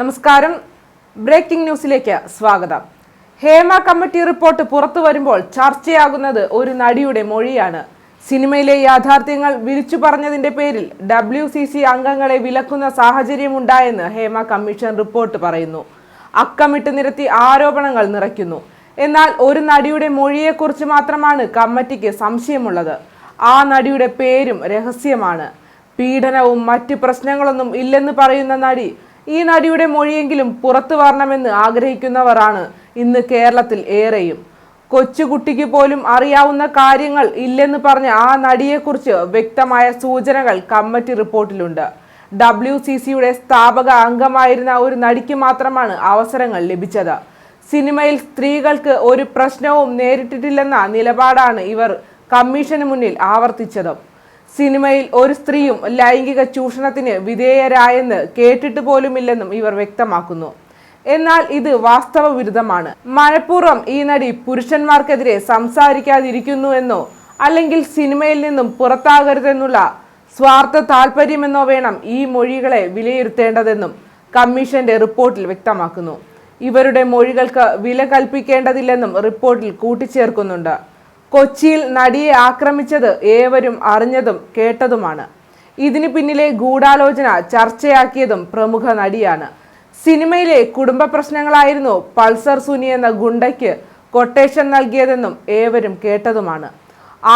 നമസ്കാരം. ബ്രേക്കിംഗ് ന്യൂസിലേക്ക് സ്വാഗതം. ഹേമ കമ്മിറ്റി റിപ്പോർട്ട് പുറത്തു വരുമ്പോൾ ചർച്ചയാകുന്നത് ഒരു നടിയുടെ മൊഴിയാണ്. സിനിമയിലെ യാഥാർത്ഥ്യങ്ങൾ വിളിച്ചു പറഞ്ഞതിന്റെ പേരിൽ ഡബ്ല്യു സി സി അംഗങ്ങളെ വിലക്കുന്ന സാഹചര്യമുണ്ടായെന്ന് ഹേമ കമ്മീഷൻ റിപ്പോർട്ട് പറയുന്നു. അക്കമിട്ട് നിരത്തി ആരോപണങ്ങൾ നിറയ്ക്കുന്നു. എന്നാൽ ഒരു നടിയുടെ മൊഴിയെക്കുറിച്ച് മാത്രമാണ് കമ്മിറ്റിക്ക് സംശയമുള്ളത്. ആ നടിയുടെ പേരും രഹസ്യമാണ്. പീഡനവും മറ്റ് പ്രശ്നങ്ങളൊന്നും ഇല്ലെന്ന് പറയുന്ന നടി ഈ നടിയുടെ മൊഴിയെങ്കിലും പുറത്തു വരണമെന്ന് ആഗ്രഹിക്കുന്നവരാണ് ഇന്ന് കേരളത്തിൽ ഏറെയും. കൊച്ചുകുട്ടിക്ക് പോലും അറിയാവുന്ന കാര്യങ്ങൾ ഇല്ലെന്ന് പറഞ്ഞ ആ നടിയെക്കുറിച്ച് വ്യക്തമായ സൂചനകൾ കമ്മിറ്റി റിപ്പോർട്ടിലുണ്ട്. ഡബ്ല്യു സി സിയുടെ സ്ഥാപക അംഗമായിരുന്ന ഒരു നടിക്ക് മാത്രമാണ് അവസരങ്ങൾ ലഭിച്ചത്. സിനിമയിൽ സ്ത്രീകൾക്ക് ഒരു പ്രശ്നവും നേരിട്ടിട്ടില്ലെന്ന നിലപാടാണ് ഇവർ കമ്മീഷന് മുന്നിൽ ആവർത്തിച്ചത്. സിനിമയിൽ ഒരു സ്ത്രീയും ലൈംഗിക ചൂഷണത്തിന് വിധേയരായെന്ന് കേട്ടിട്ട് പോലുമില്ലെന്നും ഇവർ വ്യക്തമാക്കുന്നു. എന്നാൽ ഇത് വാസ്തവ വിരുദ്ധമാണ്. മഴപ്പൂർവം ഈ നടി പുരുഷന്മാർക്കെതിരെ സംസാരിക്കാതിരിക്കുന്നുവെന്നോ അല്ലെങ്കിൽ സിനിമയിൽ നിന്നും പുറത്താകരുതെന്നുള്ള സ്വാർത്ഥ താല്പര്യമെന്നോ വേണം ഈ മൊഴികളെ വിലയിരുത്തേണ്ടതെന്നും കമ്മീഷന്റെ റിപ്പോർട്ടിൽ വ്യക്തമാക്കുന്നു. ഇവരുടെ മൊഴികൾക്ക് വില കൽപ്പിക്കേണ്ടതില്ലെന്നും റിപ്പോർട്ടിൽ കൂട്ടിച്ചേർക്കുന്നുണ്ട്. കൊച്ചിയിൽ നടിയെ ആക്രമിച്ചത് ഏവരും അറിഞ്ഞതും കേട്ടതുമാണ്. ഇതിന് പിന്നിലെ ഗൂഢാലോചന ചർച്ചയാക്കിയതും പ്രമുഖ നടിയാണ്. സിനിമയിലെ കുടുംബ പ്രശ്നങ്ങളായിരുന്നു പൾസർ സുനി എന്ന ഗുണ്ടയ്ക്ക് കൊട്ടേഷൻ നൽകിയതെന്നും ഏവരും കേട്ടതുമാണ്.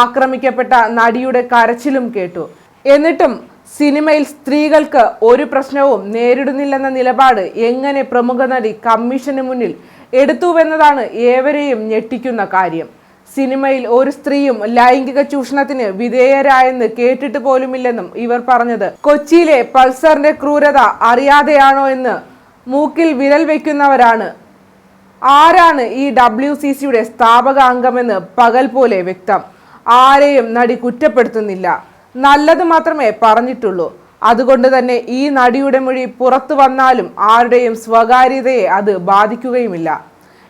ആക്രമിക്കപ്പെട്ട നടിയുടെ കരച്ചിലും കേട്ടു. എന്നിട്ടും സിനിമയിൽ സ്ത്രീകൾക്ക് ഒരു പ്രശ്നവും നേരിടുന്നില്ലെന്ന നിലപാട് എങ്ങനെ പ്രമുഖ നടി കമ്മീഷന് മുന്നിൽ എടുത്തുവെന്നതാണ് ഏവരെയും ഞെട്ടിക്കുന്ന കാര്യം. സിനിമയിൽ ഒരു സ്ത്രീയും ലൈംഗിക ചൂഷണത്തിന് വിധേയരായെന്ന് കേട്ടിട്ട് പോലുമില്ലെന്നും ഇവർ പറഞ്ഞത്. കൊച്ചിയിലെ പൾസറിന്റെ ക്രൂരത അറിയാതെയാണോ എന്ന് മൂക്കിൽ വിരൽ വയ്ക്കുന്നവരാണ്. ആരാണ് ഈ ഡബ്ല്യു സി സിയുടെ സ്ഥാപക അംഗമെന്ന് പകൽ പോലെ വ്യക്തം. ആരെയും നടി കുറ്റപ്പെടുത്തുന്നില്ല. നല്ലത് മാത്രമേ പറഞ്ഞിട്ടുള്ളൂ. അതുകൊണ്ട് തന്നെ ഈ നടിയുടെ മൊഴി പുറത്തു വന്നാലും ആരുടെയും സ്വകാര്യതയെ അത് ബാധിക്കുകയുമില്ല.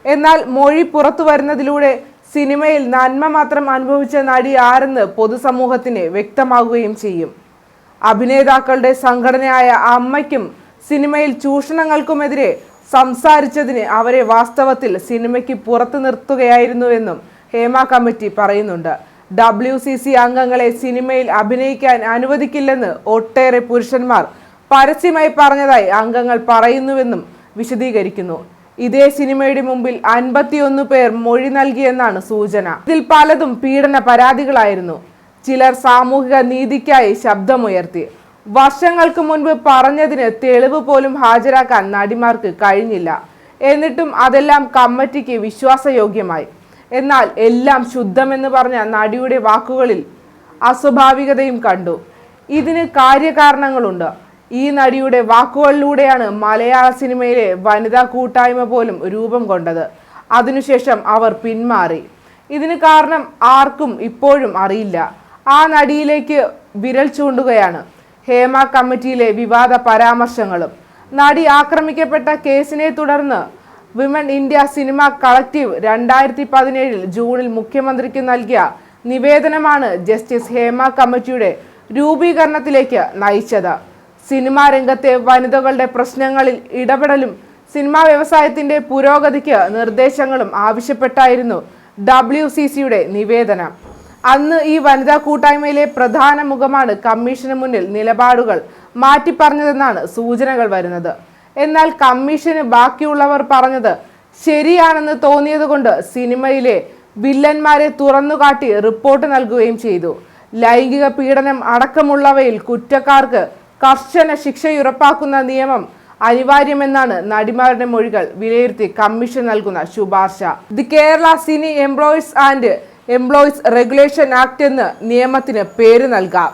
എന്നാൽ മൊഴി പുറത്തു വരുന്നതിലൂടെ സിനിമയിൽ നന്മ മാത്രം അനുഭവിച്ച നടി ആരെന്ന് പൊതുസമൂഹത്തിന് വ്യക്തമാകുകയും ചെയ്യും. അഭിനേതാക്കളുടെ സംഘടനയായ അമ്മയ്ക്കും സിനിമയിൽ ചൂഷണങ്ങൾക്കുമെതിരെ സംസാരിച്ചതിന് അവരെ വാസ്തവത്തിൽ സിനിമയ്ക്ക് പുറത്തു നിർത്തുകയായിരുന്നുവെന്നും ഹേമ കമ്മിറ്റി പറയുന്നുണ്ട്. ഡബ്ല്യു സി സി അംഗങ്ങളെ സിനിമയിൽ അഭിനയിക്കാൻ അനുവദിക്കില്ലെന്ന് ഒട്ടേറെ പുരുഷന്മാർ പരസ്യമായി പറഞ്ഞതായി അംഗങ്ങൾ പറയുന്നുവെന്നും വിശദീകരിക്കുന്നു. ഇതേ സിനിമയുടെ മുമ്പിൽ അൻപത്തിയൊന്ന് പേർ മൊഴി നൽകിയെന്നാണ് സൂചന. ഇതിൽ പലതും പീഡന പരാതികളായിരുന്നു. ചിലർ സാമൂഹിക നീതിക്കായി ശബ്ദമുയർത്തി. വർഷങ്ങൾക്ക് മുൻപ് പറഞ്ഞതിന് തെളിവ് പോലും ഹാജരാക്കാൻ നടിമാർക്ക് കഴിഞ്ഞില്ല. എന്നിട്ടും അതെല്ലാം കമ്മിറ്റിക്ക് വിശ്വാസയോഗ്യമായി. എന്നാൽ എല്ലാം ശുദ്ധമെന്ന് പറഞ്ഞ നടിയുടെ വാക്കുകളിൽ അസ്വാഭാവികതയും കണ്ടു. ഇതിന് കാര്യകാരണങ്ങളുണ്ട്. ഈ നടിയുടെ വാക്കുകളിലൂടെയാണ് മലയാള സിനിമയിലെ വനിതാ കൂട്ടായ്മ പോലും രൂപം കൊണ്ടത്. അതിനുശേഷം അവർ പിന്മാറി. ഇതിന് കാരണം ആർക്കും ഇപ്പോഴും അറിയില്ല. ആ നടിയിലേക്ക് വിരൽ ചൂണ്ടുകയാണ്. ഹേമ കമ്മിറ്റിയിലെ വിവാദ പരാമർശങ്ങളും. നടി ആക്രമിക്കപ്പെട്ട കേസിനെ തുടർന്ന് വിമൻ ഇന്ത്യ സിനിമ കളക്റ്റീവ് രണ്ടായിരത്തി പതിനേഴിൽ ജൂണിൽ മുഖ്യമന്ത്രിക്ക് നൽകിയ നിവേദനമാണ് ജസ്റ്റിസ് ഹേമ കമ്മിറ്റിയുടെ രൂപീകരണത്തിലേക്ക് നയിച്ചത്. സിനിമാ രംഗത്തെ വനിതകളുടെ പ്രശ്നങ്ങളിൽ ഇടപെടലും സിനിമാ വ്യവസായത്തിന്റെ പുരോഗതിക്ക് നിർദ്ദേശങ്ങളും ആവശ്യപ്പെട്ടായിരുന്നു ഡബ്ല്യു സി സിയുടെ നിവേദനം. അന്ന് ഈ വനിതാ കൂട്ടായ്മയിലെ പ്രധാന മുഖമാണ് കമ്മീഷന് മുന്നിൽ നിലപാടുകൾ മാറ്റിപ്പറഞ്ഞതെന്നാണ് സൂചനകൾ വരുന്നത്. എന്നാൽ കമ്മീഷന് ബാക്കിയുള്ളവർ പറഞ്ഞത് ശരിയാണെന്ന് തോന്നിയതുകൊണ്ട് സിനിമയിലെ വില്ലന്മാരെ തുറന്നുകാട്ടി റിപ്പോർട്ട് നൽകുകയും ചെയ്തു. ലൈംഗിക പീഡനം അടക്കമുള്ളവയിൽ കുറ്റക്കാർക്ക് കർശന ശിക്ഷയുറപ്പാക്കുന്ന നിയമം അനിവാര്യമെന്നാണ് നടിമാരുടെ മൊഴികൾ വിലയിരുത്തി കമ്മീഷൻ നൽകുന്ന ശുപാർശ. The Kerala cine employees and employees regulation act എന്ന് നിയമത്തിന് പേര് നൽകാം.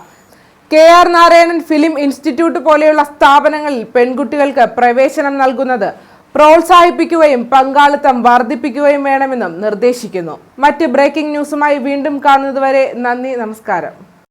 K R Narayanan film institute പോലെയുള്ള സ്ഥാപനങ്ങളിൽ പെൺകുട്ടികൾക്ക് പ്രവേശനം നൽകുന്നത് പ്രോത്സാഹിപ്പിക്കുകയും പങ്കാളിത്തം വർദ്ധിപ്പിക്കുകയും വേണമെന്നും നിർദ്ദേശിക്കുന്നു. മറ്റ് ബ്രേക്കിംഗ് ന്യൂസുമായി വീണ്ടും കാണുന്നതുവരെ നന്ദി നമസ്കാരം.